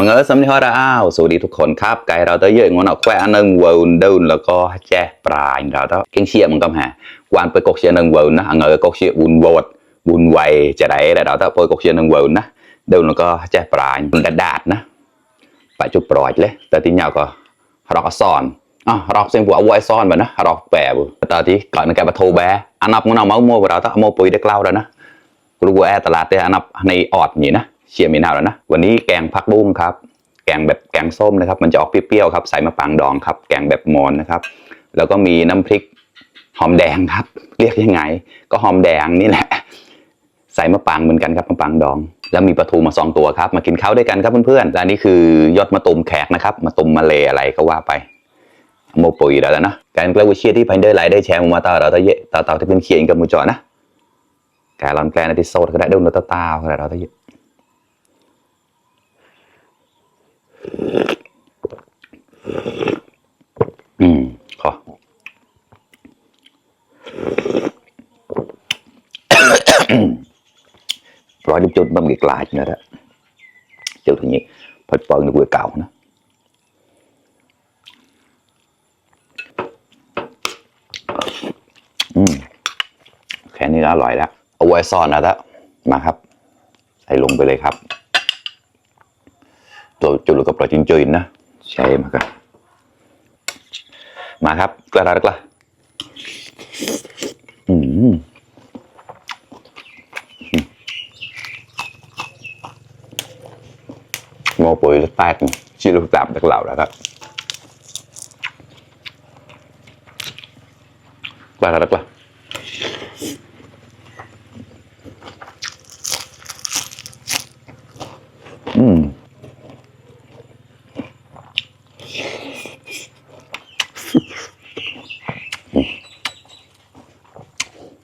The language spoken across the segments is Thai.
มังเอิญสำนีฮอราอ้าวสวัสดีทุกคนครับไกเราเตยเยอะงอนเอาแควอันนึงเวิร์นเดินแล้วก็แจ้ปลายเราเตเก่งเชียมันก็แห่วานไปกกเชียนึงเวิร์นนะอังเอิญกกเชียบุญโวดบุญไวจะได้แต่เราเตไปกกเชียนึงเวิร์นนะเดินแล้วก็แจ้ปลายมันดาดนะไปจุดปล่อยเลยแต่ที่เหนียวก็รอกซ้อนอะรอกเสียงผัวเอาไว้ซ้อนไปนะรอกแปะบุตอนที่ก่อนในการปรแบอันนับมันเอาเมาโม่เราเตเอาโม่ปุยได้กล่าวแล้วนะกรูแอตลาดเตอันนับในออดนี่นะ เชียร์มีนาวแล้วนะ วันนี้แกงผักบุ้งครับ แกงแบบแกงส้มนะครับ มันจะออกเปรี้ยวๆครับ ใส่มะปางดองครับ แกงแบบมอนนะครับ แล้วก็มีน้ำพริกหอมแดงครับ เรียกยังไง ก็หอมแดงนี่แหละ ใส่มะปางเหมือนกันครับมะปางดอง แล้วมีปลาทูมาสองตัวครับ มากินข้าวด้วยกันครับเพื่อนๆ และนี่คือยอดมะตุมแขกนะครับ มะตุมมาเลอะไรก็ว่าไปโมปุยแล้วนะการกล้าวิเชียที่พันเดอร์ไลน์ได้แชร์มาตาเราตะเยะตาเต่าที่เป็นเขียนกับมูจอนะการลอนแกลนที่โซดก็ได้ดูนตาตาก็ได้เราตะเย อืมขอร้อยดิบจุดบะหมี่กลายนะฮะเจ้าทีนี้พอดปองในกุยเก่านะอืมแค่นี้ก็อร่อยแล้วเอาไว้ซ่อนนะจ๊ะมาครับ ใส่ลงไปเลยครับ ตัวจุลกับปลาจินจุยนะ ใช่มาครับ มาครับกระดาษกระอืมโมปุ๋ยรสแปดชิลูกตับดักเหล่าแล้วครับกระดาษกระ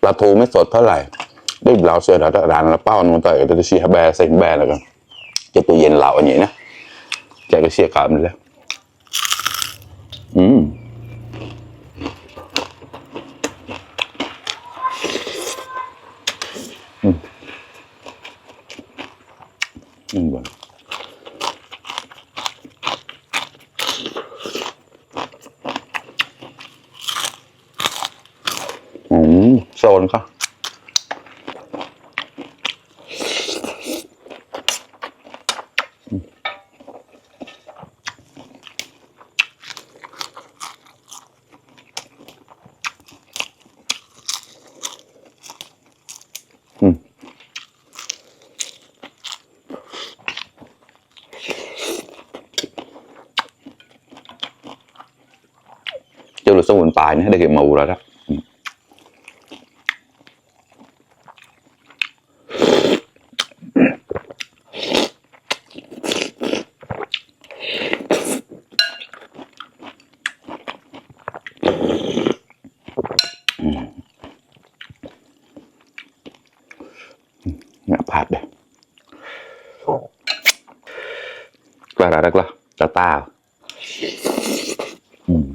ปลาทูไม่สดเท่าไหร่ได้เราเชื่อเราร้านราเป้านูต่อยตัวเชียร์แบร์เซ็งแบร์แล้วกันจะตัวเย็นเราอันนี้นะใจก็เชียกลับเลยอืม sôi không จะรู้สมุนไพรนะได้เก็บมาอูแล้วนะ เนี่ยผัดเลยกล้าได้กล้าตาตาอืม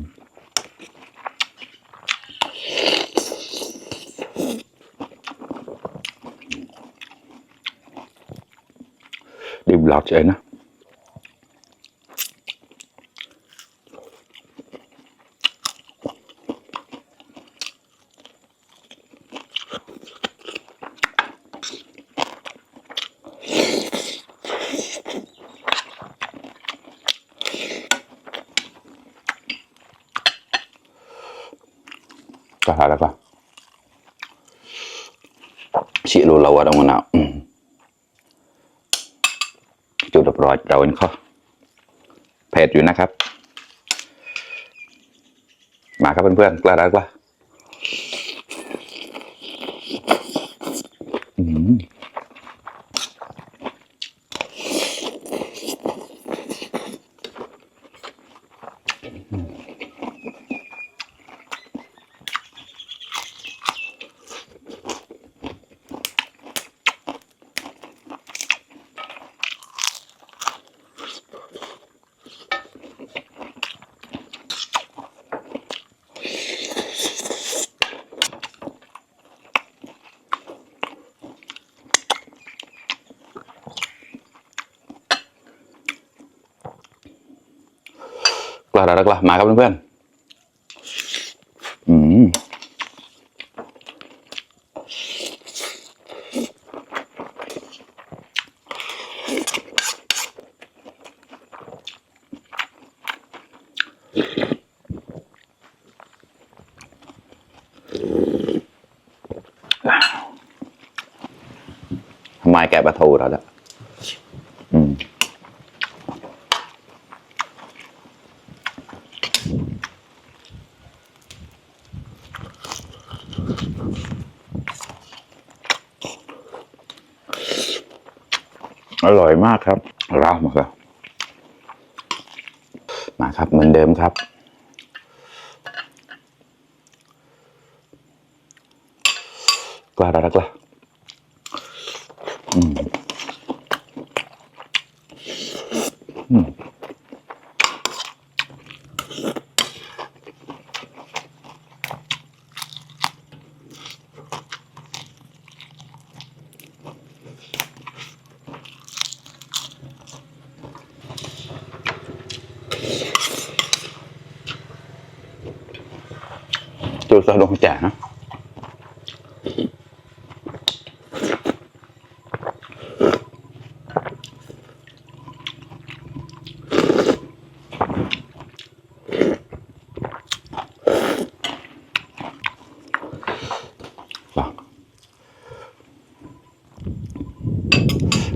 điểm lọt vậy nó Cả hai là apa? Si lu lawa dong nak. จุดเรียบร้อยเราเห็นเขาเผ็ดอยู่นะครับ มาครับเพื่อนๆกล้าได้กว่าอืม ก็รักละมาครับเพื่อนๆอืมทำไมแกะปลาทูเราแล้ว อร่อยมากครับรามาครับมาครับเหมือนเดิมครับ กล้ารักละอืมอืม จุดสะดวกแจกนะ Vâng.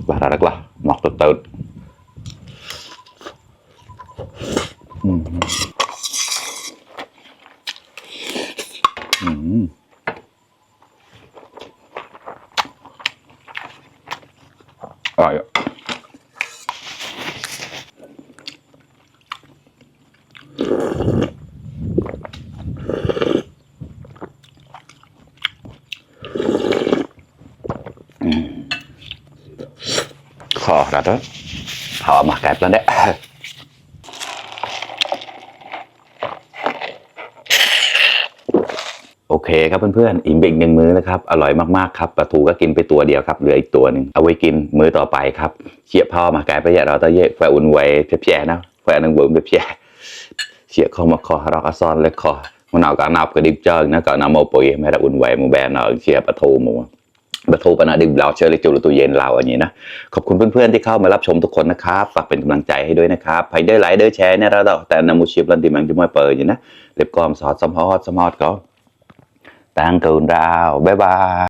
Và ra rất là ngọt từ từ. อร่อยขอรัดถามมาแกลบแล้วเนี่ย เคครับเพื่อนๆอิ่มเบ่งหนึ่งมื้อนะครับ อร่อยมากๆครับปลาทูก็กินไปตัวเดียวครับเหลืออีกตัวหนึ่งเอาไว้กินมื้อต่อไปครับเชียพ่อมาไก่ไปแย่เราตะเย่แฝอุ่นไว้เพียๆนะแฝนึงเบิ่มเพียเชียข้อมาคอราก็ซ่อนเลยคอมันเอาการนับก็ดิบเจิงนะก็นำเอาปุ๋ยไม่ได้อุ่นไว้มูแบนเอาเชียปลาทูมูปลาทูปนาดิบเราเชอริจูหรือตู้เย็นเราอันนี้นะ ขอบคุณเพื่อนๆที่เข้ามารับชมทุกคนนะครับ ฝากเป็นกำลังใจให้ด้วยนะครับใครได้ไลค์ได้แชร์เนี่ยเราแต่นามูชิบลันติมังจุ่มวยเปิดอยู่นะเล็บกอมสอดสมฮอดสมฮอดก็ tăng cường đào bé ba